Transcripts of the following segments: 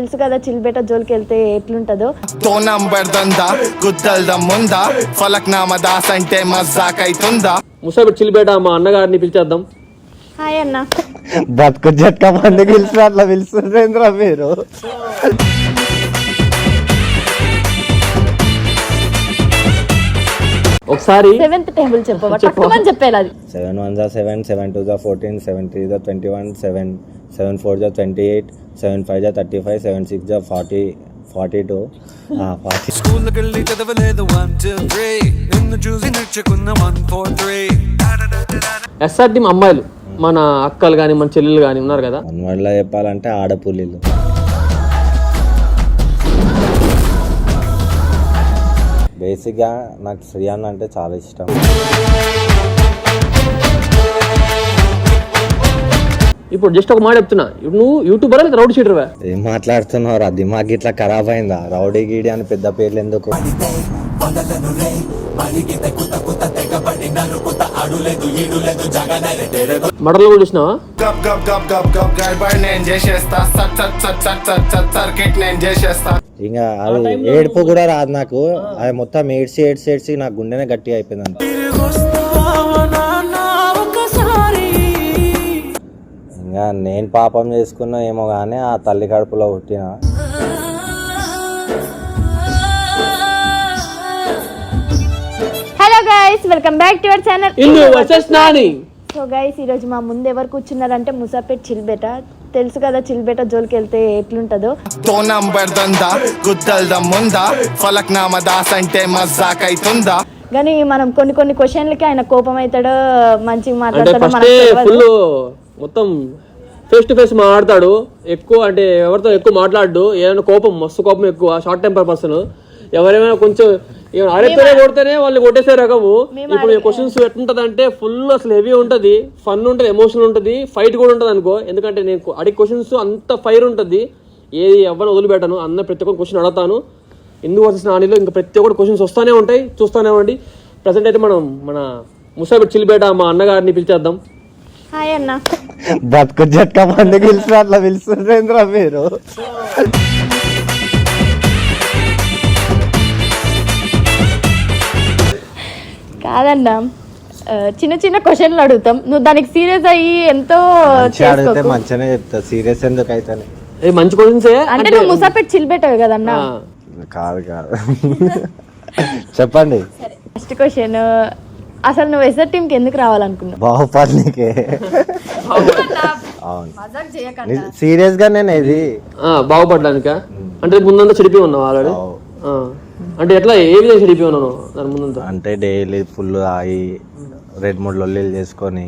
తెలుసు కదా చిల్బేట జోలికి వెళ్తే ఎట్లుంటుందో. తో నంబర్ దందా గుద్దల్దం ముందా ఫలక్నామా దాస్ అంటే మజాకైతుందా? ముసాబిట్ చిల్లిపేట మా అన్నగారిని పిలిచేద్దాం. హాయ్ అన్న. బతుకు జట్కా మంది పిలిచిన అట్లా పిలుస్తుండ్రేంద్రా మీరు? ఒకసారి సెవెంత్ టేబుల్ చెప్పవా? అది. సెవెన్ వన్ జా సెవెన్ సెవెన్ టూ జా ఫోర్టీన్ సెవెన్ త్రీ జా twenty one seven seven four జా ట్వంటీ ఎయిట్ సెవెన్ ఫైవ్ జా థర్టీ ఫైవ్ సెవెన్ సిక్స్ జా ఫార్టీ ఫార్టీ టూ. ఫార్టీ. స్కూల్కెళ్ళి చదవలేదు వన్ టూ త్రీ. నిన్ను చూసి నేర్చుకున్న వన్ ఫోర్ త్రీ. ఎస్ఆర్ అమ్మాయిలు మన అక్కలు కానీ మన చెల్లెలు కానీ ఉన్నారు కదా. వర్డ్లో చెప్పాలంటే ఆడపుల్లీలు. బేసిక్గా నాకు శ్రీయాన్ అంటే చాలా ఇష్టం. ఇప్పుడు జస్ట్ ఒక మాట చెప్తున్నా. ఇప్పుడు నువ్వు యూట్యూబర్ లేదా రౌడ్ షీటర్వా? ఏం మాట్లాడుతున్నారు అది మాకు ఇట్లా ఖరాబ్ అయిందా? రౌడీ గీడి అని పెద్ద పేర్లు ఎందుకు? మడలు కూడా చూసినావా? గప్ గప్ గప్ గప్ గప్ గడ్బడ్ నేను చేసేస్తా. సట్ సట్ సట్ సట్ సట్ సట్ సర్కిట్ నేను చేసేస్తా. ఇంకా అది ఏడుపు కూడా రాదు నాకు. అది మొత్తం ఏడ్చి ఏడ్చి ఏడ్చి నాకు గుండెనే గట్టిగా అయిపోయింది ఇంకా నేను పాపం చేసుకున్నా ఏమో కానీ ఆ తల్లి కడుపులో పుట్టిన. Hello guys welcome back to our channel ఇల్లు వర్సెస్ నాని సో గైస్ ఈ రోజు మా ముందు ఎవరు కూర్చున్నారంటే ముసాపేట్ చిల్బేట. తెలుసు కదా చిల్బేట జోలికి వెళ్తే ఎట్లుంటుందో. తో నంబర్ దందా గుద్దల్దం ముందా ఫలక్నామా దాస్ అంటే మజాకైతుందా? కానీ మనం కొన్ని కొన్ని క్వశ్చన్లకి ఆయన కోపం అవుతాడో మంచిగా అంటే మాట్లాడతాడో ఫస్ట్ మనకు తెలియదు. ఫుల్ మొత్తం ఫేస్ టు ఫేస్ మాట్లాడతాడు. ఎక్కువ అంటే ఎవరితో ఎక్కువ మాట్లాడు ఏమైనా కోపం మస్తు కోపం ఎక్కువ షార్ట్ టెంపర్ పర్సన్ ఎవరైనా కొంచెం ఏమైనా అరెత్తనే కొడితేనే వాళ్ళు కొట్టేసే రకము. ఇప్పుడు క్వశ్చన్స్ ఎట్లుంటది అంటే ఫుల్ అసలు హెవీ ఉంటది ఫన్ ఉంటది ఎమోషన్ ఉంటది ఫైట్ కూడా ఉంటది అనుకో. ఎందుకంటే నేను అడిగే క్వశ్చన్స్ అంత ఫైర్ ఉంటది. ఏది ఎవరిని వదిలిపెట్టాను. అన్న ప్రతి ఒక్క క్వశ్చన్ అడుగుతాను. ఎందుకు వచ్చిన నానిలో ఇంకా ప్రతి ఒక్కటి క్వశ్చన్స్ వస్తానే ఉంటాయి. చూస్తానే ఉండి ప్రజెంట్ అయితే మనం మన ముసాబిట్ చిల్లిపేట మా అన్నగారిని పిలిచేద్దాం. హాయ్ అన్న. బతుకు జట్కా మంది పిలిచిన అట్లా పిలుస్తుండ్రేంద్రా మీరు? కాదన్న చిన్న చిన్న క్వశ్చన్లు అడుగుతాం. నువ్వు దానికి సీరియస్ అయ్యి ఎంతో అడిగితే. మంచిగానే చెప్తా. సీరియస్ ఎందుకు అయితే ఏ మంచి క్వశ్చన్సే అంటే నువ్వు ముసాపేట్ చిల్బెట్టావు కదన్న? కాదు కాదు. చెప్పండి. ఫస్ట్ క్వశ్చన్ అసలు నువ్వు ఎస్ఆర్ టీంకి ఎందుకు రావాలనుకున్నావు? బాహుపలికే అవును. సీరియస్గా నేను ఇది. ఆ, బాగుపడడానిక? అంటే ముందంతా చెడిపి ఉన్నావు ఆల్రెడీ? అంటే ఎట్లా ఏ విధంగా చెడిపి ఉన్నాను దాని ముందంతా? అంటే డైలీ ఫుల్ ఆగి రెండు మూడు లొల్లీలు చేసుకొని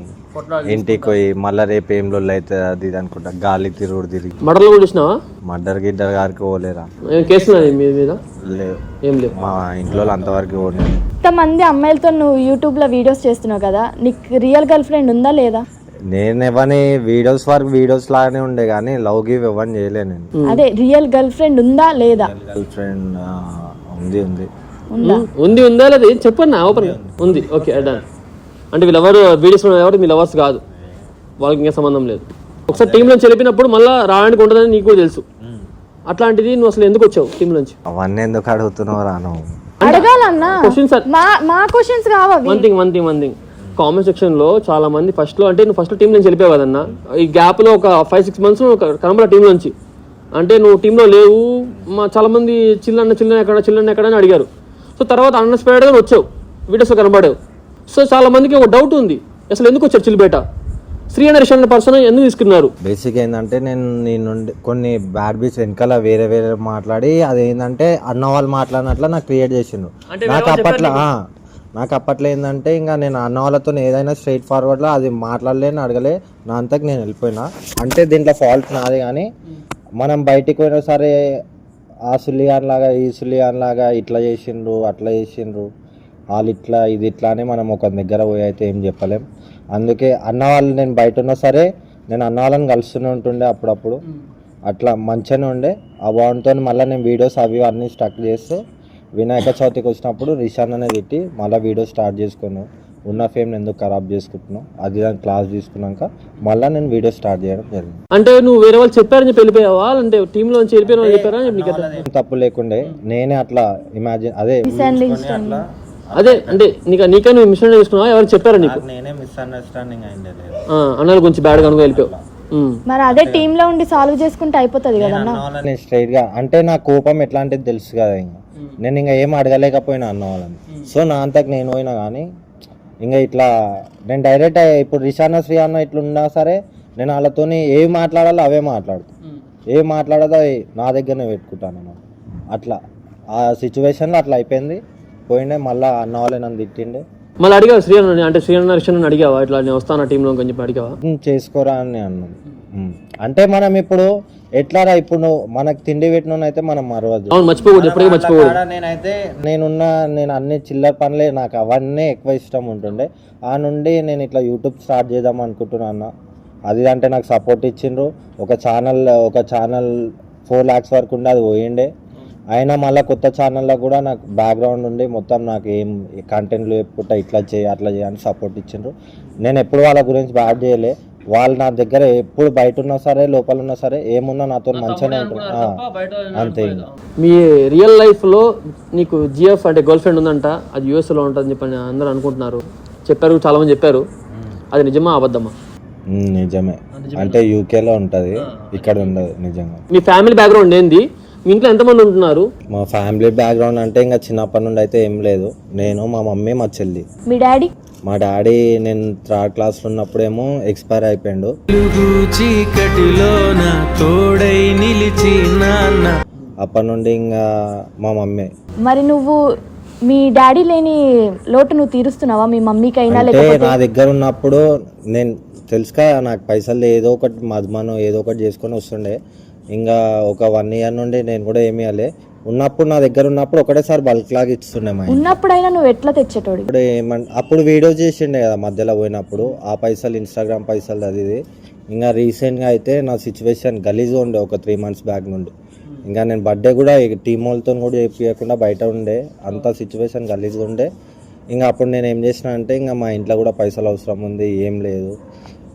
ఇంటికి పోయి మళ్ళీ రేపు ఏం లొల్లి అవుతుంది అది ఇది అనుకుంటా. గాలి తిరుగుడు తిరిగి. మడలు కూడా చూసినావా? మర్డర్ గిడ్డర్ గారికి పోలేరా? ఏం కేసు ఉన్నది మీ మీద? లేవు. ఏం లేవు. మా ఇంట్లో వాళ్ళు అంతవరకు పోలేదు. ఇంతమంది అమ్మాయిలతో నువ్వు యూట్యూబ్లో వీడియోస్ చేస్తున్నావు కదా నీకు రియల్ గర్ల్ ఫ్రెండ్ ఉందా లేదా? నేను ఎవరిని వీడియోస్ వరకు వీడియోస్ లాగానే ఉండే కానీ లవ్ గివ్ ఎవరిని చేయలే నేను. అదే రియల్ గర్ల్ ఫ్రెండ్ ఉందా లేదా? గర్ల్ ఫ్రెండ్ ఉంది ఉంది. ఉందా? ఉంది ఉందా లేదా? ఏం చెప్పన్నా ఓపెన్ ఉంది ఓకే డన్ అంటే వీళ్ళెవరు వీడియోస్ ఎవరు మీ లవర్స్ కాదు. వాళ్ళకి ఇంకా సంబంధం లేదు. ఒకసారి టీంలో చెలిపినప్పుడు మళ్ళీ రావడానికి ఉంటుందని నీకు కూడా తెలుసు. అట్లాంటిది నువ్వు అసలు ఎందుకు వచ్చావు టీం నుంచి అవన్నీ ఎందుకు అడుగుతున్నావు రాను అడగాలన్నా. క్వశ్చన్స్ మా మా క్వశ్చన్స్ కావాలి one thing one thing one thing comment సెక్షన్లో చాలా మంది ఫస్ట్లో అంటే నువ్వు ఫస్ట్ టీం నుంచి వెళ్ళిపోయావు కదన్నా. ఈ గ్యాప్లో ఒక ఫైవ్ సిక్స్ మంత్స్ కనబడ టీం నుంచి అంటే నువ్వు టీంలో లేవు. మా చాలా మంది చిల్లన్న చిల్లన్న ఎక్కడ చిల్లన్న ఎక్కడ అని అడిగారు. సో తర్వాత అన్ఎక్స్పెక్టెడ్గా వచ్చావు. వీడియోస్లో కనబడావు. సో చాలా మందికి ఒక డౌట్ ఉంది. అసలు ఎందుకు వచ్చారు చిల్లిపేట శ్రీ నరేష్ అనే పర్సన్ ఎందుకు తీసుకున్నారు? బేసిక్ ఏంటంటే నేను నీ నుండి కొన్ని బ్యాడ్ బీచ్ వెనకాల వేరే వేరే మాట్లాడి అది ఏంటంటే అన్న వాళ్ళు మాట్లాడినట్ల నాకు క్రియేట్ చేసిండు నాకు అప్పట్లో ఆ, నాకు అప్పట్లో ఏంటంటే ఇంకా నేను అన్న వాళ్ళతో ఏదైనా స్ట్రైట్ ఫార్వర్డ్లో అది మాట్లాడలేని అడగలే నా అంతకు నేను వెళ్ళిపోయినా. అంటే దీంట్లో ఫాల్ట్ నాది కానీ మనం బయటికి పోయినా సరే ఆ సులియాన్ లాగా ఈ సులియాన్ లాగా ఇట్లా చేసిండ్రు అట్లా చేసిండ్రు. వాళ్ళు ఇట్లా ఇది ఇట్లా అని మనం ఒక దగ్గర పోయి అయితే ఏం చెప్పలేం. అందుకే అన్న వాళ్ళు నేను బయట ఉన్నా సరే నేను అన్న వాళ్ళని కలుస్తూనే ఉంటుండే అప్పుడప్పుడు. అట్లా మంచిగానే ఉండే. ఆ బాగుంతో మళ్ళీ నేను వీడియోస్ అవి అన్నీ స్టక్ చేస్తూ వినాయక చవితికి వచ్చినప్పుడు రిషాన్ అనేది తిట్టి మళ్ళీ వీడియో స్టార్ట్ చేసుకున్నాను ఉన్న ఫేమ్ని ఎందుకు ఖరాబ్ చేసుకుంటున్నావు? అది దాని క్లాస్ తీసుకున్నాక మళ్ళీ నేను వీడియో స్టార్ట్ చేయడం జరిగింది. అంటే నువ్వు వేరే వాళ్ళు చెప్పారని చెప్పి వెళ్ళిపోయావా? అంటే వెళ్ళిపోయినా వాళ్ళు చెప్పారా తప్పు లేకుండే. నేనే అట్లా ఇమాజిన్ అదే అట్లా అదే అంటే నీకు నీకే నువ్వు మిషన్ చేసుకున్నావా ఎవరు చెప్పారా నీకు? నేనే మిస్అండర్స్టాండింగ్ అయిందే లేదు ఆ, అన్నాలు కొంచెం బ్యాడ్ కనుక వెళ్ళిపోయావు. మరి అదే టీంలో ఉండి సాల్వ్ చేసుకుంటే అయిపోతుంది కదన్నా? నేను స్ట్రైట్గా అంటే నా కోపం ఎట్లాంటిది తెలుసు కదా ఇంకా. నేను ఇంకా ఏం అడగలేకపోయినా అన్న వాళ్ళని సో నా అంతకు నేను పోయినా కానీ ఇంకా ఇట్లా నేను డైరెక్ట్ ఇప్పుడు రిషానా శ్రీ అన్న ఇట్లా ఉన్నా సరే నేను వాళ్ళతోని ఏవి మాట్లాడాలో అవే మాట్లాడుతా. ఏం మాట్లాడదో అవి నా దగ్గరనే పెట్టుకుంటాను అన్నమాట అట్లా ఆ సిచ్యువేషన్లో అట్లా అయిపోయింది. పోయిండే మళ్ళీ అన్న వాళ్ళే నన్ను తిట్టిండే. మళ్ళీ అడిగావు శ్రీయన్న అంటే శ్రీయన్న రిషన్ అడిగావా? ఇట్లా నేను వస్తాను టీంలో అని చెప్పి అడిగావా? "ఉమ్, చేసుకోరా అని అన్నాను. అంటే మనం ఇప్పుడు ఎట్లారా ఇప్పుడు నువ్వు? మనకు తిండి పెట్టిన అయితే మనం మరవద్దు. అవును మర్చిపోకూడదు ఎప్పటికీ మర్చిపోకూడదు. నేనైతే నేనున్న నేను అన్ని చిల్లర పనులే నాకు అవన్నీ ఎక్కువ ఇష్టం ఉంటుండే. ఆ నుండి నేను ఇట్లా యూట్యూబ్ స్టార్ట్ చేద్దాం అనుకుంటున్నా అన్న. అది అంటే నాకు సపోర్ట్ ఇచ్చిండ్రు. ఒక ఛానల్ ఒక ఛానల్ ఫోర్ ల్యాక్స్ వరకు ఉండే అది పోయిండే. అయినా మళ్ళీ కొత్త ఛానల్లో కూడా నాకు బ్యాక్గ్రౌండ్ ఉండి మొత్తం నాకు ఏం కంటెంట్లు చెప్పుకుంటా ఇట్లా చేయి అట్లా చేయి అని సపోర్ట్ ఇచ్చిండ్రు. నేను ఎప్పుడు వాళ్ళ గురించి బ్యాడ్ చేయలే. వాళ్ళు నా దగ్గర ఎప్పుడు బయట ఉన్నా సరే లోపల ఉన్నా సరే ఏమున్నా నాతో మంచిగానే ఉంటుంది ఆ, అంతే మీ రియల్ లైఫ్లో నీకు జిఎఫ్ అంటే గర్ల్ ఫ్రెండ్ ఉందంట అది యుఎస్లో ఉంటుందని చెప్పి అందరూ అనుకుంటున్నారు. చెప్పారు చాలా మంది చెప్పారు అది నిజమా అబద్ధమా? నిజమే. అంటే యూకేలో ఉంటుంది. ఇక్కడ ఉండదు నిజంగా. మీ ఫ్యామిలీ బ్యాక్గ్రౌండ్ ఏంది? మీ ఇంట్లో ఎంతమంది ఉంటున్నారు? మా ఫ్యామిలీ బ్యాక్గ్రౌండ్ అంటే ఇంకా చిన్నప్పటి నుండి అయితే ఏం లేదు. నేను మా మమ్మీ మా చెల్లి. మీ డాడీ? మా డాడీ నేను థర్డ్ క్లాస్లో ఉన్నప్పుడేమో ఎక్స్పైర్ అయిపోయిండు. వెలుగు చీకటిలోన తోడై నిలిచి నాన్న. అప్పటి నుండి ఇంకా మా మమ్మీ. మరి నువ్వు మీ డాడీ లేని లోటు నువ్వు తీరుస్తున్నావా? మీ మమ్మీకైనా అంటే లేకపోతే నా దగ్గర ఉన్నప్పుడు నేను తెలుసుకా నాకు పైసలు ఏదో ఒకటి మధుమానం ఏదో ఒకటి చేసుకొని వస్తుండే. ఇంకా ఒక వన్ ఇయర్ నుండి నేను కూడా ఏమి ఇవ్వలే ఉన్నప్పుడు నా దగ్గర ఉన్నప్పుడు ఒకటేసారి బల్క్ లాగా ఇస్తుండే మా. ఉన్నప్పుడైనా నువ్వు ఎట్లా తెచ్చేటోడి? ఇప్పుడు ఏమన్ అప్పుడు వీడియో చేసిండే కదా మధ్యలో పోయినప్పుడు. ఆ పైసలు ఇన్స్టాగ్రామ్ పైసలు అది ఇది. ఇంకా రీసెంట్గా అయితే నా సిచ్యువేషన్ గలీజ్ ఉండే ఒక త్రీ మంత్స్ బ్యాక్ నుండి. ఇంకా నేను బర్త్డే కూడా టీమ్ వాళ్ళతో కూడా చెప్పకుండా బయట ఉండే. అంత సిచ్యువేషన్ గలీజ్గా ఉండే. ఇంకా అప్పుడు నేను ఏం చేసిన అంటే ఇంకా మా ఇంట్లో కూడా పైసలు అవసరం ఉంది ఏం లేదు.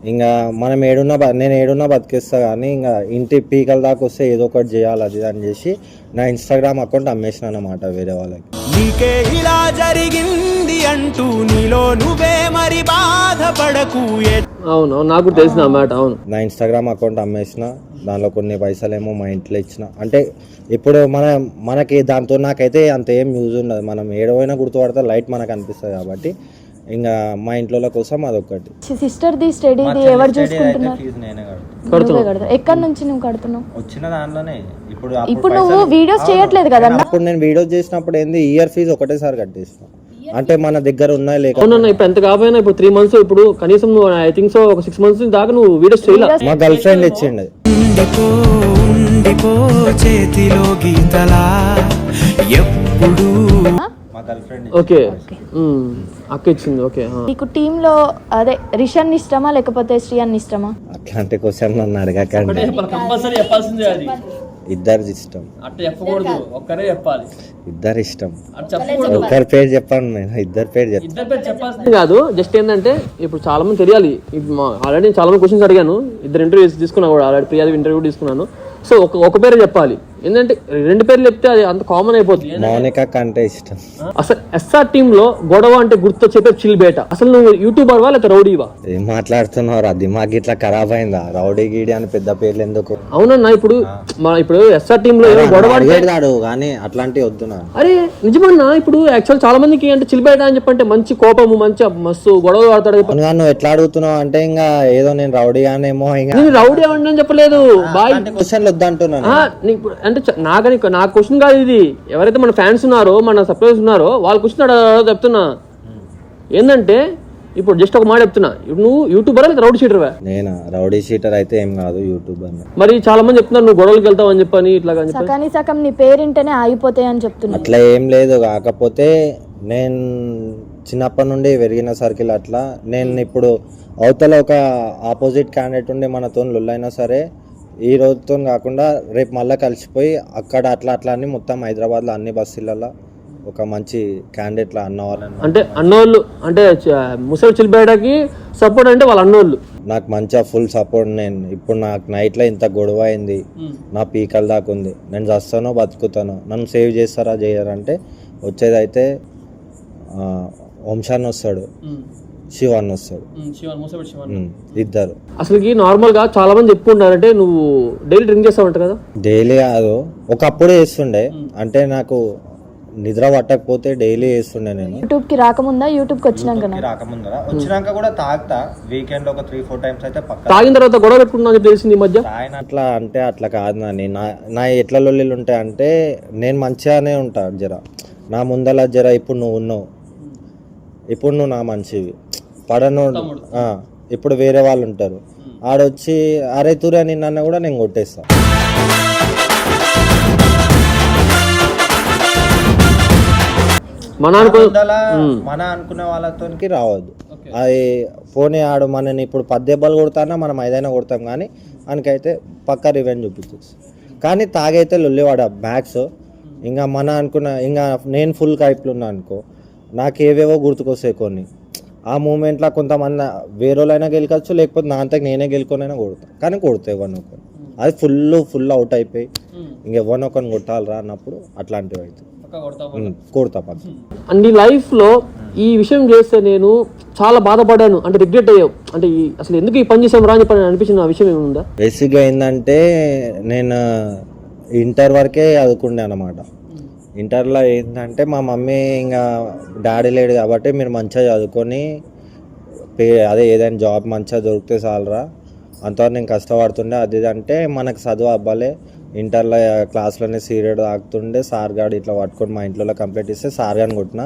ఇంకా మనం ఏడున్నా నేను ఏడున్నా బతికేస్తా కానీ ఇంకా ఇంటి పీకల దాకా వస్తే ఏదో ఒకటి చేయాలి అది అని చేసి నా ఇన్స్టాగ్రామ్ అకౌంట్ అమ్మేసిన అన్నమాట వేరే వాళ్ళకి. నీకే ఇలా జరిగింది అంటూ నీలో నువ్వే మరి బాధపడకు అవును అవును నాకు తెలిసిన మాట అవును. నా ఇన్స్టాగ్రామ్ అకౌంట్ అమ్మేసిన దానిలో కొన్ని పైసలు ఏమో మా ఇంట్లో ఇచ్చిన. అంటే ఇప్పుడు మన మనకి దాంతో నాకైతే అంత ఏం యూజ్ ఉండదు. మనం ఏడవైనా గుర్తుపడితే లైట్ మనకు అనిపిస్తుంది కాబట్టి ఇంకా మా ఇంట్లో కోసం అదొకటి సిస్టర్ ది స్టడీది ఎవరు చూసుకుంటున్నారు? నువ్వే ఎక్కడి నుంచి నువ్వు కడుతున్నావు? వచ్చిన దాంట్లోనే. ఇప్పుడు ఇప్పుడు నువ్వు వీడియోస్ చేయట్లేదు కదన్నా అప్పుడు నేను వీడియో చేసినప్పుడు ఏంది? ఇయర్ ఫీజు ఒకటేసారి కట్టేస్తాను అంటే మన దగ్గర ఉన్నాయి లేక అవునన్నా ఇప్పుడు ఎంత కాకపోయినా ఇప్పుడు త్రీ మంత్స్ ఇప్పుడు కనీసం ఐ థింక్ సో ఒక సిక్స్ మంత్స్ దాకా నువ్వు వీడియోస్ చేయలే? మా గర్ల్ ఫ్రెండ్ ఇచ్చిండే చేతిలో గీతలా. ఎప్పుడు ఓకే. అక్క ఇచ్చింది. ఓకే ఆ. నీకు టీంలో అదే రిషన్ ఇష్టమా లేకపోతే శ్రీయన్ ఇష్టమా? అట్లాంటి క్వశ్చన్ నన్ను అడగకండి. కంపల్సరీ చెప్పాల్సిందే అది. ఇద్దరిది ఇష్టం. అట్లా చెప్పకూడదు ఒక్కరే చెప్పాలి. ఇద్దరు ఇష్టం. ఒకరి పేరు చెప్పండి నేను ఇద్దరు పేరు ఇద్దరు పేరు చెప్పాల్సింది. కాదు జస్ట్ ఏంటంటే ఇప్పుడు చాలా మంది తెలియాలి ఆల్రెడీ చాలా మంది క్వశ్చన్స్ అడిగాను. ఇద్దరు ఇంటర్వ్యూస్ తీసుకున్నా కూడా ఆల్రెడీ ప్రియాది ఇంటర్వ్యూ తీసుకున్నాను. సో ఒక ఒక పేరు చెప్పాలి. ఏంటంటే రెండు పేర్లు చెప్తే అది అంత కామన్ అయిపోతుంది మౌనిక కంటే ఇష్టం. అసలు ఎస్ఆర్ టీమ్లో గొడవ అంటే గుర్తు చెప్పే చిల్ బేట. అసలు నువ్వు యూట్యూబర్ వా లేకపోతే రౌడీవా? ఏం మాట్లాడుతున్నావు అది మాకు ఇట్లా ఖరాబ్ అయిందా? రౌడీ గీడి అని పెద్ద పేర్లు ఎందుకు? అవునన్నా ఇప్పుడు మా ఇప్పుడు ఎస్ఆర్ టీమ్లో ఏదో గొడవ అంటే కానీ అట్లాంటివి వద్దు నాకు అరే నిజమన్నా ఇప్పుడు యాక్చువల్ చాలా మందికి అంటే చిల్ బేట అని చెప్పంటే మంచి కోపము మంచి మస్తు గొడవ ఆడతాడు అవునుగా నువ్వు ఎట్లా అడుగుతున్నావు అంటే ఇంకా ఏదో నేను రౌడీ అనేమో ఇంకా నేను రౌడీ అని చెప్పలేదు. బాయ్ క్వశ్చన్లు వద్దంటున్నాను. ఆ, నీకు ఇప్పుడు అంటే నాకని నా క్వశ్చన్ కాదు ఇది. ఎవరైతే మన ఫ్యాన్స్ ఉన్నారో మన సబ్స్క్రైబర్స్ ఉన్నారో వాళ్ళ క్వశ్చన్ చెప్తున్నా. ఏంటంటే ఇప్పుడు జస్ట్ ఒక మాట చెప్తున్నా. ఇప్పుడు నువ్వు యూట్యూబర్ రౌడ్ షీటర్వా నేను? రౌడీ షీటర్ అయితే ఏం కాదు యూట్యూబర్ మరి చాలా మంది చెప్తున్నారు నువ్వు గొడవలకు వెళ్తావు అని చెప్పని. ఇట్లా సకాని సగం నీ పేరింటేనే ఆగిపోతాయి అని చెప్తున్నా. అట్లా ఏం లేదు. కాకపోతే నేను చిన్నప్పటి నుండి పెరిగిన సర్కిల్ అట్లా. నేను ఇప్పుడు అవతల ఒక ఆపోజిట్ క్యాండిడేట్ ఉండి మనతో లొల్లైనా సరే ఈ రోజుతో కాకుండా రేపు మళ్ళీ కలిసిపోయి అక్కడ అట్లా అట్లా అని మొత్తం హైదరాబాద్లో అన్ని బస్సులలో ఒక మంచి క్యాండిడేట్ లా అన్నవాళ్ళని అంటే అన్నోళ్ళు అంటే ముసలి చిల్బేటకి సపోర్ట్ అంటే వాళ్ళ అన్నోళ్ళు. నాకు మంచిగా ఫుల్ సపోర్ట్ నేను. ఇప్పుడు నాకు నైట్లో ఇంత గొడవ అయింది. నా పీకల దాకా ఉంది. నేను చస్తానో బతుకుతానో నన్ను సేవ్ చేస్తారా చేయరంటే వచ్చేదైతే వంశాన్ని వస్తాడు. శివాన్ని వస్తాడు. ఇద్దరు. అసలుకి నార్మల్గా చాలా మంది చెప్పుకుంటారంటే నువ్వు డైలీ డ్రింక్ చేస్తావంట కదా? డైలీ కాదు ఒకప్పుడు వేస్తుండే అంటే నాకు నిద్ర పట్టకపోతే డైలీ వేస్తుండే నేను. యూట్యూబ్కి రాకముందా యూట్యూబ్కి వచ్చినాకనా రాకముందర? వచ్చినాక కూడా తాగుతా. వీకెండ్లో ఒక త్రీ ఫోర్ టైమ్స్ అయితే పక్క. తాగిన తర్వాత గొడవ పెట్టుకున్నా అని తెలిసింది ఈ మధ్య? ఆయన అట్లా అంటే అట్లా కాదు నాని. నా నా ఎట్ల లొల్లిలు ఉంటాయి అంటే నేను మంచిగానే ఉంటా జర. నా ముందల జర ఇప్పుడు నువ్వు ఉన్నావు. ఇప్పుడు నువ్వు నా మనిషివి. పడను ఆ, ఇప్పుడు వేరే వాళ్ళు ఉంటారు. ఆడొచ్చి అరే తురా నిన్న కూడా నేను కొట్టేస్తా. మన మన అనుకునే వాళ్ళతోనికి రావద్దు. అది పోనీ ఆడు మనని ఇప్పుడు పది దెబ్బలు కొడతానా మనం ఐదైనా కొడతాం కానీ ఆయనకైతే పక్క రివెంజ్ చూపించేసి కానీ తాగైతే లొల్లివాడ మ్యాక్స్ ఇంకా మన అనుకున్న ఇంకా నేను ఫుల్ కైప్లు ఉన్నా అనుకో నాకు ఏవేవో గుర్తుకొస్తాయి కొన్ని. ఆ మూమెంట్లో కొంతమంది వేరేలైనా గెలకొచ్చు లేకపోతే నా అంతకు నేనే గెలుకొనైనా కొడతా. కానీ కొడతా ఎవరిని ఒకరు అది ఫుల్ ఫుల్ అవుట్ అయిపోయి ఇంకెవరిని ఒకరిని కొట్టాలరా అన్నప్పుడు అట్లాంటివి అవుతాయి. కొడతా పక్క నీ లైఫ్లో ఈ విషయం చేస్తే నేను చాలా బాధపడ్డాను అంటే రిగ్రెట్ అయ్యావు. అంటే అసలు ఎందుకు ఈ పని చేసాం రా అని అనిపించిన ఆ విషయం ఏముందా? బేసిక్గా ఏంటంటే నేను ఇంటర్ వరకే చదువుకుండే అనమాట ఇంటర్లో ఏంటంటే మా మమ్మీ ఇంకా డాడీ లేడు కాబట్టి మీరు మంచిగా చదువుకొని పే అదే ఏదైనా జాబ్ మంచిగా దొరికితే చాలరా. అంతవరకు నేను కష్టపడుతుండే. అది ఇది అంటే మనకు చదువు అవ్వాలి. ఇంటర్లో క్లాస్లోనే సీరియడ్ తాగుతుండే సార్ గాడు ఇట్లా పట్టుకొని మా ఇంట్లో కంప్లీట్ ఇస్తే సార్ గాని కొట్టిన.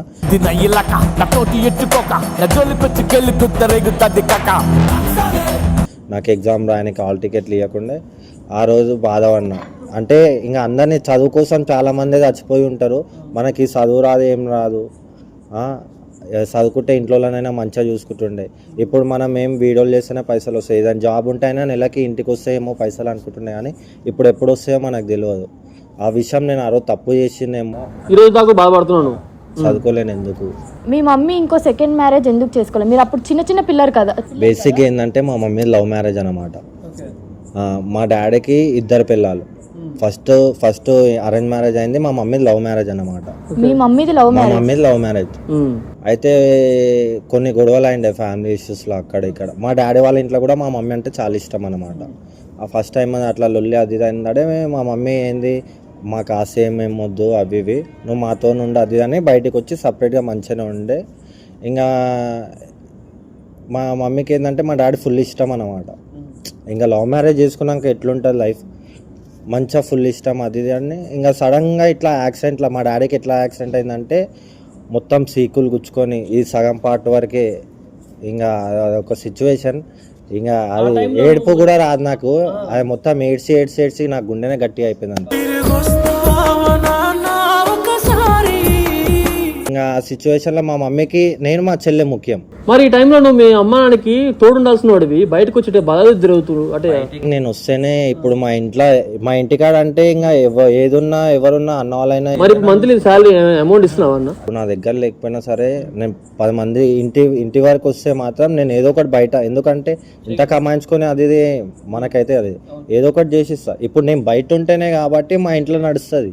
నాకు ఎగ్జామ్ రాయడానికి హాల్ టికెట్లు ఇవ్వకుండే. ఆ రోజు బాధపడినా. అంటే ఇంకా అందరినీ చదువు కోసం చాలామంది చచ్చిపోయి ఉంటారు. మనకి చదువు రాదు ఏం రాదు. చదువుకుంటే ఇంట్లోనైనా మంచిగా చూసుకుంటుండే. ఇప్పుడు మనం ఏం వీడియోలు చేస్తేనే పైసలు వస్తాయి. ఏదైనా జాబ్ ఉంటేనే నెలకి ఇంటికి వస్తాయేమో పైసలు అనుకుంటుండే కానీ ఇప్పుడు ఎప్పుడు వస్తాయో మనకు తెలియదు. ఆ విషయం నేను ఆ రోజు తప్పు చేసిందేమో ఈ రోజు దాకా బాధపడుతున్నాను చదువుకోలేను ఎందుకు? మీ మమ్మీ ఇంకో సెకండ్ మ్యారేజ్ ఎందుకు చేసుకోలేదు? మీరు అప్పుడు చిన్న చిన్న పిల్లలు కదా. బేసిక్ ఏంటంటే మా మమ్మీ లవ్ మ్యారేజ్ అనమాట మా డాడీకి ఇద్దరు పిల్లలు. ఫస్ట్ ఫస్ట్ అరేంజ్ మ్యారేజ్ అయింది మా మమ్మీ లవ్ మ్యారేజ్ అనమాట మీ మమ్మీది లవ్ మా మ్యారేజ్? Mummy love marriage. ఉమ్. అయితే కొన్ని గొడవలు అయిండే ఫ్యామిలీ ఇష్యూస్లో అక్కడ ఇక్కడ. మా డాడీ వాళ్ళ ఇంట్లో కూడా మా మమ్మీ అంటే చాలా ఇష్టం అనమాట ఆ ఫస్ట్ టైం అట్లా లొల్లి అది ఇది అయిందంటే మా మమ్మీ ఏంది మాకు ఆ సేమ్ ఏం వద్దు అవి ఇవి. నువ్వు మాతో ఉండి అది అని బయటకు వచ్చి సపరేట్గా మంచిగానే ఉండే. ఇంకా మా మమ్మీకి ఏంటంటే మా డాడీ ఫుల్ ఇష్టం అనమాట ఇంకా లవ్ మ్యారేజ్ చేసుకున్నాక ఎట్లుంటుంది లైఫ్? మంచిగా ఫుల్ ఇష్టం అది ఇది అని. ఇంకా సడన్గా ఇట్లా యాక్సిడెంట్లో మా డాడీకి ఎట్లా యాక్సిడెంట్ అయిందంటే మొత్తం సీకులు గుచ్చుకొని ఈ సగం పార్ట్ వరకే ఇంకా అదొక సిచ్యువేషన్ ఇంకా అది ఏడుపు కూడా రాదు నాకు. అది మొత్తం ఏడ్చి ఏడ్చి ఏడ్చి నాకు గుండెనే గట్టిగా అయిపోయింది సిచ్యువేషన్లో మా మమ్మీకి నేను మా చెల్లె ముఖ్యం. మరి ఈ టైంలో నువ్వు మీ అమ్మ నాన్నకి తోడుండాల్సిన వాడివి బయటకు వచ్చి బాధ తిరుగుతురు అంటే నేను వస్తేనే ఇప్పుడు మా ఇంట్లో మా ఇంటికాడ అంటే ఇంకా ఎవ ఏదున్నా ఎవరున్నా అన్న వాళ్ళైనా మరి మంత్లీ శాలరీ అమౌంట్ ఇస్తున్నావా అన్న? ఇప్పుడు నా దగ్గర లేకపోయినా సరే నేను పది మంది ఇంటి ఇంటి వరకు వస్తే మాత్రం నేను ఏదో ఒకటి బయట ఎందుకంటే ఇంత కమాయించుకొని అది ఇది మనకైతే అది. ఏదో ఒకటి చేసిస్తా. ఇప్పుడు నేను బయట ఉంటేనే కాబట్టి మా ఇంట్లో నడుస్తుంది.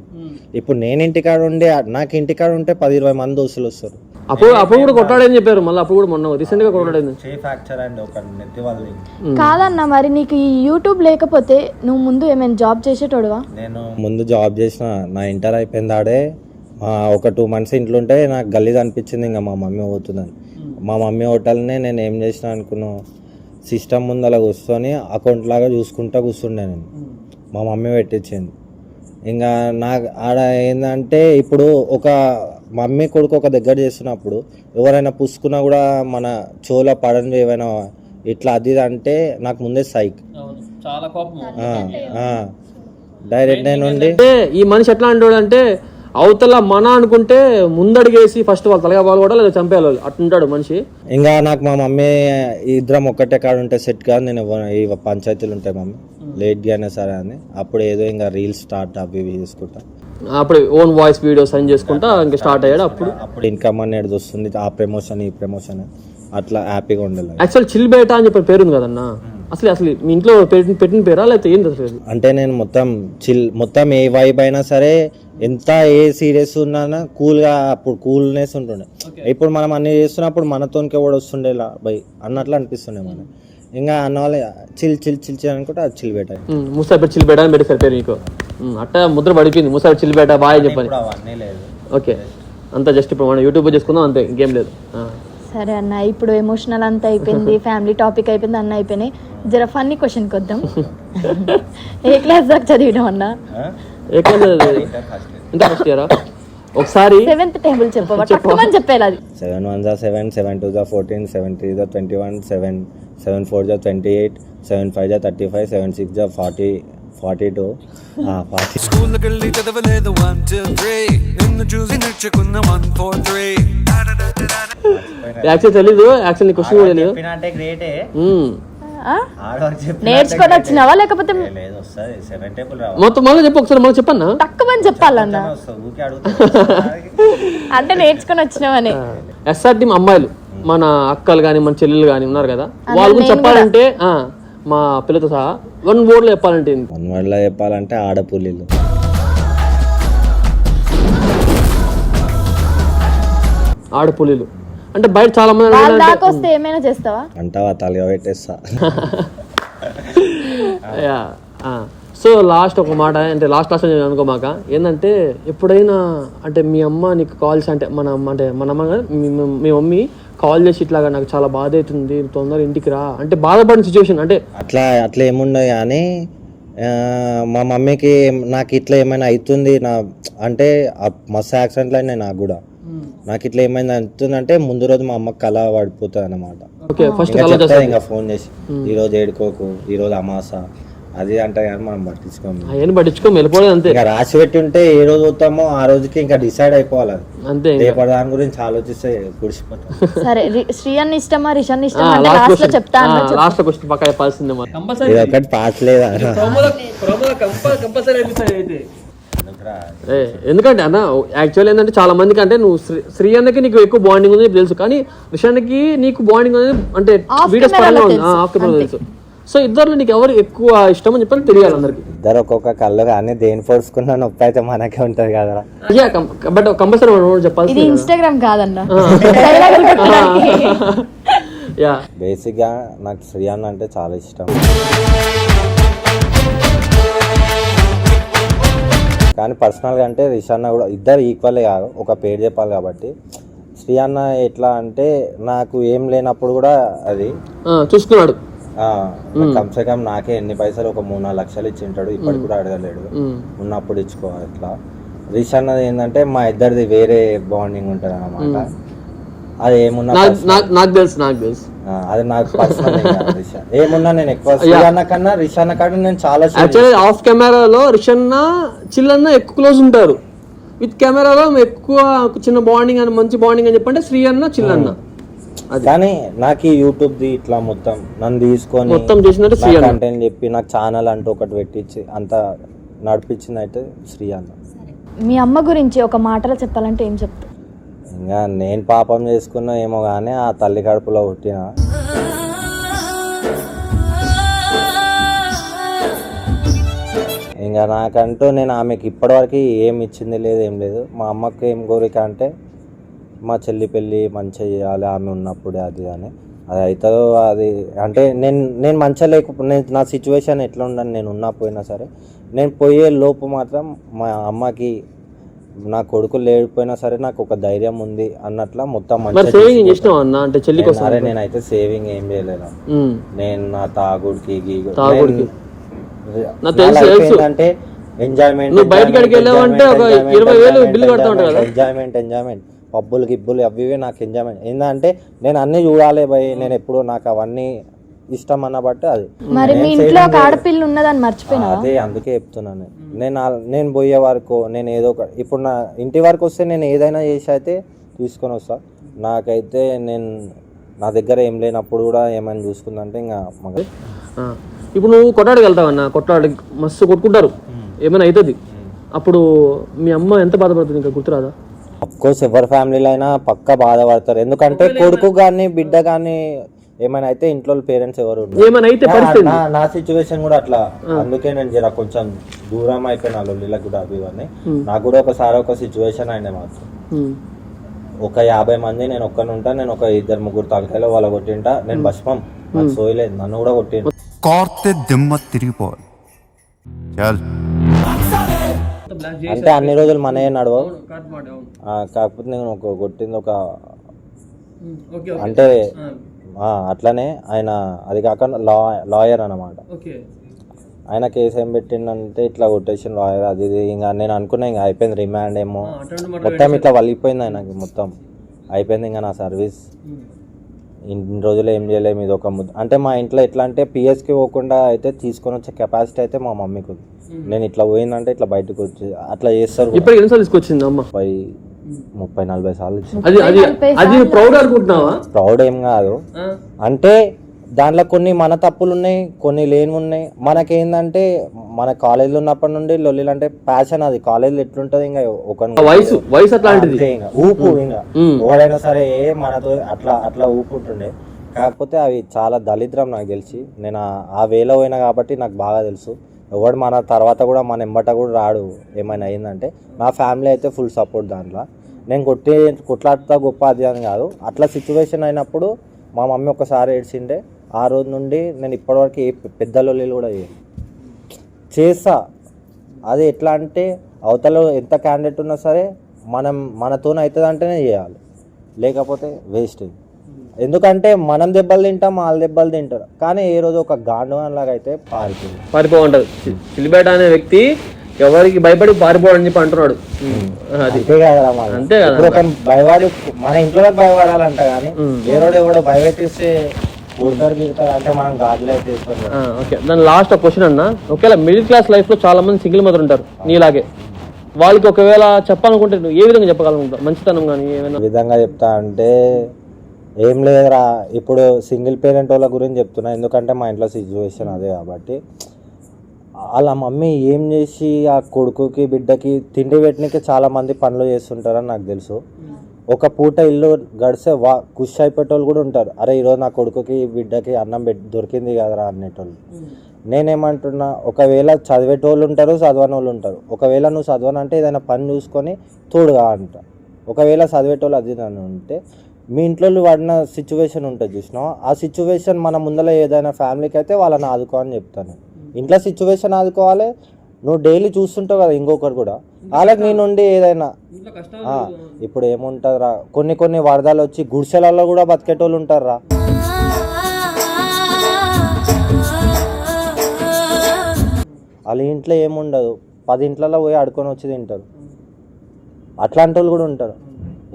ఇప్పుడు నేను ఇంటికాడ ఉండి నాకు ఇంటికాడ ఉంటే పది ఇరవై మంది దోస్తులు వస్తారు. అప్పుడు అప్పుడు కూడా కొట్టాడని చెప్పారు మళ్ళీ అప్పుడు కూడా మొన్న రీసెంట్గా కొట్టాడని. ఫ్రాక్చర్ అండి ఒక నెత్తి వాళ్ళది. కాదన్న మరి నీకు ఈ యూట్యూబ్ లేకపోతే నువ్వు ముందు ఏమైనా జాబ్ చేసేటోడువా? నేను ముందు జాబ్ చేసిన నా ఇంటర్ అయిపోయింది ఆడే ఆ, ఒక టూ మంత్స్ ఇంట్లో ఉంటే నాకు గలీజ్ అనిపించింది ఇంకా మా మమ్మీ పోతుందని. మా మమ్మీ హోటల్నే నేను ఏం చేసిన అనుకున్నా సిస్టమ్ ముందు అలా కూర్చొని అకౌంట్ లాగా చూసుకుంటా కూర్చుండే నేను. మా మమ్మీ పెట్టించింది. ఇంకా నాకు ఆడ ఏంటంటే ఇప్పుడు ఒక మమ్మీ కొడుకు ఒక దగ్గర చేస్తున్నప్పుడు ఎవరైనా పుసుకున్నా కూడా మన చెవులో పడని ఏమైనా ఇట్లా అది ఇది అంటే నాకు ముందే సైక్. చాలా కోపం డైరెక్ట్ నేను ఈ మనిషి ఎట్లా అంటాడు అంటే అవతల మన అనుకుంటే ముందడిగేసి ఫస్ట్ వాళ్ళ తలగా వాళ్ళు కూడా లేదా చంపేయాలి వాళ్ళు. అట్లుంటాడు మనిషి. ఇంకా నాకు మా మమ్మీ ఇద్దరం ఒక్కటే కాడ ఉంటే సెట్ కాదు నేను ఈ పంచాయతీలు ఉంటాయి మమ్మీ. లేట్గానే సరే అని. అప్పుడు ఏదో ఇంకా రీల్స్ స్టార్ట్ అవి ఇవి చేసుకుంటా అప్పుడు ఓన్ వాయిస్ వీడియోస్ అని చేసుకుంటా ఇంకా స్టార్ట్ అయ్యాడు అప్పుడు. అప్పుడు ఇన్కమ్ అనేది వస్తుంది ఆ ప్రమోషన్ ఈ ప్రమోషన్ అట్లా హ్యాపీగా ఉండాలి. యాక్చువల్ చిల్ బేట అని చెప్పి పేరు ఉంది కదన్న అసలు అసలు మీ ఇంట్లో పెట్టిన పెట్టిన పేరా లేకపోతే ఏంది అసలు? అంటే నేను మొత్తం చిల్ మొత్తం ఏ వైబ్ అయినా సరే ఎంత ఏ సీరియస్ ఉన్నా కూల్గా అప్పుడు కూల్నెస్ ఉంటుండే. ఇప్పుడు మనం అన్ని చేస్తున్నప్పుడు మనతోనికే కూడా వస్తుండే ఇలా బై అన్నట్లు అనిపిస్తుండే మనం ఇంకా అన్న వాళ్ళు చిల్ చిల్ చిల్ చిల్ అనుకుంటే అది చిల్ బెటర్. ఉమ్, ముసాఫిర్ చిల్ బేట అని పెట్టేసారు పేరు నీకు. ఉమ్, అట్టా ముద్ర పడిపోయింది. ముసాఫిర్ చిల్ బేట బాయ్ చెప్పని. ఓకే. అంతా జస్ట్ ఇప్పుడు మనం యూట్యూబ్ చేసుకుందాం అంతే ఇంకేం లేదు. సరే అన్న ఇప్పుడు ఎమోషనల్ అంతా అయిపోయింది ఫ్యామిలీ టాపిక్ అయిపోయింది అన్న అయిపోయినాయి. జర ఫన్నీ క్వశ్చన్కి వద్దాం. ఏ క్లాస్ దాకా చదివినాం అన్న? ఏ క్లాస్? ఇంత ఫస్ట్ ఇయరా ఒకసారి సెవెంత్ టేబుల్ చెప్పేది అది? సెవెన్ వన్ జా సెవెన్ సెవెన్ టూ జా ఫోర్టీన్ సెవెన్ త్రీ జా twenty one seven seven four జా ట్వంటీ ఎయిట్ సెవెన్ ఫైవ్ జా థర్టీ ఫైవ్ సెవెన్ సిక్స్ జా ఫార్టీ ఫార్టీ టూ. ఫార్టీ. స్కూల్కెళ్ళి చదవలేదు వన్ టూ త్రీ. నిన్ను చూసి నేర్చుకున్న వన్ ఫోర్ త్రీ. యాక్చువల్ తెలీదు యాక్చువల్ నీ క్వశ్చన్ కూడా తెలియదు చెప్పినట్టే గ్రేటే. నేర్చుకొని వచ్చినావా లేకపోతే. లేదు మొత్తం మళ్ళీ చెప్పు ఒకసారి మళ్ళీ చెప్పన్నా? చెప్పాలన్న. వస్తుంది ఊరికే అడుగుతా. అంటే నేర్చుకొని వచ్చినావని. ఎస్ఆర్ టీమ్ అమ్మాయిలు. మన అక్కలు కానీ మన చెల్లెలు కానీ ఉన్నారు కదా వాళ్ళ గురించి చెప్పాలంటే ఆ, మా పిల్లతో సహా వన్ వర్డ్లో చెప్పాలంటే? వన్ వర్డ్లో చెప్పాలంటే ఆడపుల్లిలు. ఆడపులీలు అంటే బయట చాలా మంది దాకా వస్తే ఏమైనా చేస్తావా? అంటావా తలగా పెట్టేస్తా. యా, ఆ. సో లాస్ట్ ఒక మాట అంటే లాస్ట్ లాస్ట్ అని అనుకోమాక ఏంటంటే ఎప్పుడైనా అంటే మీ అమ్మ నీకు కాల్స్ అంటే మన అమ్మ అంటే మన అమ్మ మీ మమ్మీ కాల్ చేసి ఇట్లాగా నాకు చాలా బాధ అవుతుంది తొందర ఇంటికి రా. అంటే బాధపడిన సిచ్యువేషన్ అంటే అట్లా అట్లా ఏముండదు కానీ మా మమ్మీకి నాకు ఇట్లా ఏమైనా అవుతుంది నా అంటే ఆ మస్తు యాక్సిడెంట్లు అయినాయి నాకు కూడా. నాకు ఇట్లా ఏమైనా అవుతుందంటే ముందు రోజు మా అమ్మకి కళ పడిపోతుంది ఇంకా ఫోన్ చేసి ఈ రోజు ఏడుకోకు ఈ రోజు అమాస అది అంటే కానీ మనం పట్టించుకోము. అవన్నీ పట్టించుకో వెళ్ళిపోలేదు అంతే. ఇంకా రాసి పెట్టి ఉంటే ఏ రోజు పోతామో ఆ రోజుకి ఇంకా డిసైడ్ అయిపోవాలి అది. అంతే రేపటి దాని గురించి ఆలోచిస్తే గుడిసిపోతాం సరే శ్రీయన్ ఇష్టమా రిషన్ ఇష్టమా? అంటే లాస్ట్ లాస్ట్లో చెప్తా అన్న చెప్పు. లాస్ట్ క్వశ్చన్ పక్క చెప్పాల్సిందే మరి. కంపల్సరీ. ఇది ఒకటి పాస్ లేదా? కంపల్సరీ అయితే. ఏ, ఎందుకంటే అన్న యాక్చువల్ ఏంటంటే చాలా మందికి అంటే నువ్వు శ్రీ అన్నకి నీకు ఎక్కువ బాండింగ్ ఉంది తెలుసు. కానీ విషయానికి నీకు బాండింగ్ అంటే వీడియోస్ పరంగా ఉంది. అంతే. తెలుసు. సో ఇద్దరు నీకు ఎవరు ఎక్కువ ఇష్టం అని చెప్పని తెలియాలి అందరికి. ఇద్దరు ఒక్కొక్క కళ్ళు కానీ దేని పొడుచుకున్న నొప్పి అయితే మనకే ఉంటది కదరా. యా బట్ కంపల్సరీ చెప్పాల్సి ఇది ఇన్స్టాగ్రామ్ కాదన్న. యా. బేసిక్గా నాకు శ్రీయాన్ అంటే చాలా ఇష్టం. కానీ పర్సనల్గా అంటే రిషాన్న కూడా ఇద్దరు ఈక్వలే కాదు ఒక పేరు చెప్పాలి కాబట్టి. శ్రీ అన్న ఎట్లా అంటే నాకు ఏం లేనప్పుడు కూడా అది చూసుకున్నాడు. కమ్సే కమ్ నాకే ఎన్ని పైసలు ఒక మూడు నాలుగు లక్షలు ఇచ్చింటాడు ఇప్పటికి కూడా అడగలేడు. ఉన్నప్పుడు ఇచ్చుకో ఇట్లా రిష్ అన్నది ఏంటంటే మా ఇద్దరిది వేరే బాండింగ్ ఉంటుంది అనమాట అది ఏమున్నా నాకు తెలుసు నాకు తెలుసు. అది నాకు పర్సనల్ ఏమున్నా నేను ఎక్కువ శ్రీయన్న కన్నా రిషాన్న కాడ నేను చాలా యాక్చువల్లీ ఆఫ్ కెమెరాలో రిషన్న చిల్లన్న ఎక్కువ క్లోజ్ ఉంటారు. విత్ కెమెరాలో ఎక్కువ చిన్న బాండింగ్ అని మంచి బాండింగ్ అని చెప్పంటే శ్రీ అన్న చిల్లన్న కానీ నాకు ఈ యూట్యూబ్ ది ఇట్లా మొత్తం నన్ను తీసుకొని మొత్తం చేసినట్టు శ్రీ అన్న కంటెంట్ చెప్పి నాకు ఛానల్ అంటూ ఒకటి పెట్టించి అంత నడిపించింది అయితే శ్రీ అన్న మీ అమ్మ గురించి ఒక మాటలో చెప్పాలంటే ఏం చెప్తా ఇంకా నేను పాపం చేసుకున్నా ఏమో కానీ ఆ తల్లి కడుపులో పుట్టిన. ఇంకా నాకంటూ నేను ఆమెకి ఇప్పటివరకు ఏం ఇచ్చింది లేదు ఏం లేదు. మా అమ్మకి ఏం కోరిక అంటే మా చెల్లి పెళ్ళి మంచిగా చేయాలి ఆమె ఉన్నప్పుడే అది అని. అది అవుతుందో అది అంటే నేను నేను మంచిగా లేకపోతే నేను నా సిచ్యువేషన్ ఎట్లా ఉండని నేను ఉన్నా పోయినా సరే నేను పోయే లోపు మాత్రం మా అమ్మకి నా కొడుకు లేకపోయినా సరే నాకు ఒక ధైర్యం ఉంది అన్నట్ల మొత్తం మరి మంచిగా సేవింగ్ చేసినావు అన్న? అంటే చెల్లి అరే నేనైతే సేవింగ్ ఏం చేయలేదు ఉమ్. నేను నా తాగుడికి. ఏంటంటే ఎంజాయ్మెంట్ నువ్వు బయటికి అడిగి వెళ్ళావంటే ఒక ఇరవై వేలు బిల్లు కడతా ఉంటావు కదా? ఎంజాయ్మెంట్ ఎంజాయ్మెంట్ పబ్బులు గిబ్బులు అవి ఇవి నాకు ఎంజాయ్మెంట్. ఏంటంటే నేను అన్ని చూడాలి భయ్ నేను ఎప్పుడు నాకు అవన్నీ ఇష్టం అన్న బట్టి అది. మరి మీ ఇంట్లో ఒక saving ఆడపిల్ల ఉన్నదని మర్చిపోయినావా? అదే అందుకే చెప్తున్నాను నేను. నేను పోయే వరకు నేను ఏదో ఒక ఇప్పుడు నా ఇంటి వరకు వస్తే నేను ఏదైనా చేసి అయితే తీసుకొని వస్తా. నాకైతే నేను నా దగ్గర ఏం లేనప్పుడు కూడా ఏమైనా చూసుకుందంటే ఇంకా మగ. ఇప్పుడు నువ్వు కొట్లాడికి వెళ్తావు అన్న కొట్లాడి మస్తు కొట్టుకుంటారు. ఏమైనా అవుతుంది అప్పుడు మీ అమ్మ ఎంత బాధపడుతుంది? ఇంకా గుర్తురాదా? కోర్స్ ఎవరి ఫ్యామిలీలో అయినా పక్కా బాధపడతారు. ఎందుకంటే కొడుకు కానీ బిడ్డ కానీ ఏమైనా అయితే ఇంట్లో పేరెంట్స్ ఎవరు. ఏమైనా అయితే నా నా సిచ్యువేషన్ కూడా అట్లా. అందుకే నేను జర కొంచెం దూరం అయిపోయిన లొల్లిలకు కూడా అవి ఇవన్నీ. నాకు కూడా ఒకసారి ఒక సిచ్యువేషన్ అయినా మాత్రం. ఒక యాభై మంది నేను ఒక్కని ఉంటా నేను ఒక ఇద్దరు ముగ్గురు తలకాయలో వాళ్ళ కొట్టింటా నేను భస్మం. నాకు సోయలేదు నన్ను కూడా కొట్టిండు. కార్తె దిమ్మ తిరిగిపోవాలి. చాలు. అంటే అన్ని రోజులు మనయే నడవవు. ఆ, కాకపోతే నేను ఒక కొట్టింది ఒక అంటే అట్లనే ఆయన అది కాక లా లాయర్ అన్నమాట. ఆయన కేసు ఏం పెట్టిండంటే ఇట్లా కొట్టేసిన లాయర్ అది ఇంకా నేను అనుకున్నా ఇంకా అయిపోయింది రిమాండ్ ఏమో. మొత్తం ఇట్లా వలిగిపోయింది ఆయనకి మొత్తం. అయిపోయింది ఇంకా నా సర్వీస్. ఇన్ని రోజులు ఏం చేయలేము ఇది ఒక ముద్ద. అంటే మా ఇంట్లో ఎట్లా అంటే పిఎస్కి పోకుండా అయితే తీసుకొని వచ్చే కెపాసిటీ అయితే మా మమ్మీకి ఉంది. నేను ఇట్లా పోయిందంటే ఇట్లా బయటకు వచ్చి అట్లా చేస్తారు. ఇప్పటికి ఎన్నిసార్లు తీసుకొచ్చింది అమ్మ? ముప్పై ముప్పై నలభై సార్లు ఇచ్చి అది అది అది ప్రౌడ్ అనుకుంటున్నావా? ప్రౌడ్ ఏం కాదు. అంటే దాంట్లో కొన్ని మన తప్పులు ఉన్నాయి కొన్ని లేని ఉన్నాయి మనకేందంటే మన కాలేజీలో ఉన్నప్పటి నుండి లొల్లిలు అంటే ప్యాషన్ అది. కాలేజీలో ఎట్లుంటది ఇంకా ఒక వయసు వయసు అట్లాంటిది. ఊపు ఇంకా. ఎవరైనా సరే ఏ మనతో అట్లా అట్లా ఊపు ఉంటుండే కాకపోతే అవి చాలా దళిద్రం నాకు తెలిసి. నేను ఆ- ఆ వేలో పోయినా కాబట్టి నాకు బాగా తెలుసు. ఎవడు మన తర్వాత కూడా మన ఎంబట కూడా రాడు. ఏమైనా అయిందంటే నా ఫ్యామిలీ అయితే ఫుల్ సపోర్ట్ దాంట్లో. నేను కొట్టి కొట్లాడుతా గొప్ప అది అని కాదు. అట్లా సిచ్యువేషన్ అయినప్పుడు మా మమ్మీ ఒకసారి ఏడ్చిండే ఆ రోజు నుండి నేను ఇప్పటివరకు ఏ పెద్ద లొల్లీలు కూడా చేయను. చేస్తా. అది ఎట్లా అంటే అవతల ఎంత క్యాండిడేట్ ఉన్నా సరే మనం మనతోనే అవుతుంది అంటేనే చేయాలి. లేకపోతే వేస్ట్ ఎందుకంటే మనం దెబ్బలు తింటాం వాళ్ళ దెబ్బలు తింటారు. కానీ ఏ రోజు ఒక గాండు లాగా అయితే పారిపోయింది పారిపోమంటది. చిలిబేట అనే వ్యక్తి ఎవరికి భయపడి పారిపోవడం చెప్పి అంటున్నాడు. అది. అంతే కదా. అంతే కదా. భయవాడు మన ఇంట్లో భయపడాలంట కానీ వేరే ఎవడో భయపెట్టిస్తే ఓకే. దాని లాస్ట్ క్వశ్చన్ అన్న. ఒకవేళ మిడిల్ క్లాస్ లైఫ్లో చాలా మంది సింగిల్ మదర్ ఉంటారు నీలాగే. వాళ్ళకి ఒకవేళ చెప్పాలనుకుంటే నువ్వు ఏ విధంగా చెప్పగలుగుతావు మంచితనం కానీ ఏమైనా? విధంగా చెప్తా అంటే ఏం లేదురా. ఇప్పుడు సింగిల్ పేరెంట్ వాళ్ళ గురించి చెప్తున్నా. ఎందుకంటే మా ఇంట్లో సిచ్యువేషన్ అదే కాబట్టి. వాళ్ళ మమ్మీ ఏం చేసి ఆ కొడుకుకి బిడ్డకి తిండి పెట్టడానికి చాలా మంది పనులు చేస్తుంటారని నాకు తెలుసు. ఒక పూట ఇల్లు గడిస్తే వా ఖుషి అయిపోయేటోళ్ళు కూడా ఉంటారు. అరే ఈరోజు నా కొడుకుకి బిడ్డకి అన్నం పెట్టి దొరికింది కదరా అనేటోళ్ళు. నేనేమంటున్నా ఒకవేళ చదివేటోళ్ళు ఉంటారు చదవని వాళ్ళు ఉంటారు. ఒకవేళ నువ్వు చదవనంటే ఏదైనా పని చూసుకొని తోడుగా అంట. ఒకవేళ చదివేటోళ్ళు అది నన్ను ఉంటే మీ ఇంట్లో పడిన సిచ్యువేషన్ ఉంటుంది చూసినావా? ఆ సిచ్యువేషన్ మన ముందర ఏదైనా ఫ్యామిలీకి అయితే వాళ్ళని ఆదుకో అని చెప్తాను. ఇంట్లో సిచ్యువేషన్ ఆదుకోవాలి. నువ్వు డైలీ చూస్తుంటావు కదా ఇంకొకరు కూడా. వాళ్ళకి నీ నుండి ఏదైనా. ఇప్పుడు ఏముంటుందిరా? కొన్ని కొన్ని వరదలు వచ్చి గుడిసెలలో కూడా బతికేటోళ్ళు ఉంటారా వాళ్ళ ఇంట్లో ఏముండదు. పది ఇంట్లలో పోయి ఆడుకొని వచ్చి తింటారు. అట్లాంటి వాళ్ళు కూడా ఉంటారు.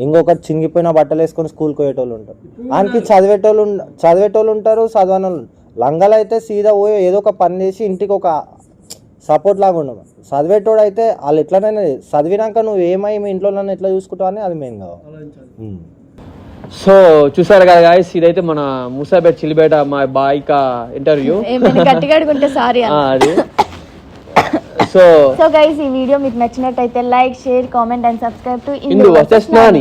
ఇంకొకటి చింగిపోయిన బట్టలు వేసుకొని స్కూల్కి పోయేటోళ్ళు ఉంటారు. ఆయనకి చదివేటోళ్ళు చదివేటోళ్ళు ఉంటారు చదవని. లంగలు అయితే సీదా పోయి ఏదో ఒక పని చేసి ఇంటికి ఒక సపోర్ట్ లాగా ఉండవు. చదివేటోడు అయితే వాళ్ళు ఎట్లనైనా చదివినాక నువ్వు ఏమై మీ ఇంట్లో నన్ను ఎట్లా చూసుకుంటావు అని అది మెయిన్ కావాలి. ఉమ్. సో చూసారు కదా గాయస్ ఇదైతే మన మూసాబేట్ చిలిబేట మా బాయిక ఇంటర్వ్యూ అది. సో సో గైస్ ఈ వీడియో మీకు నచ్చినట్టయితే like share comment and subscribe to ఇందు వచ్చేస్తున్నా అని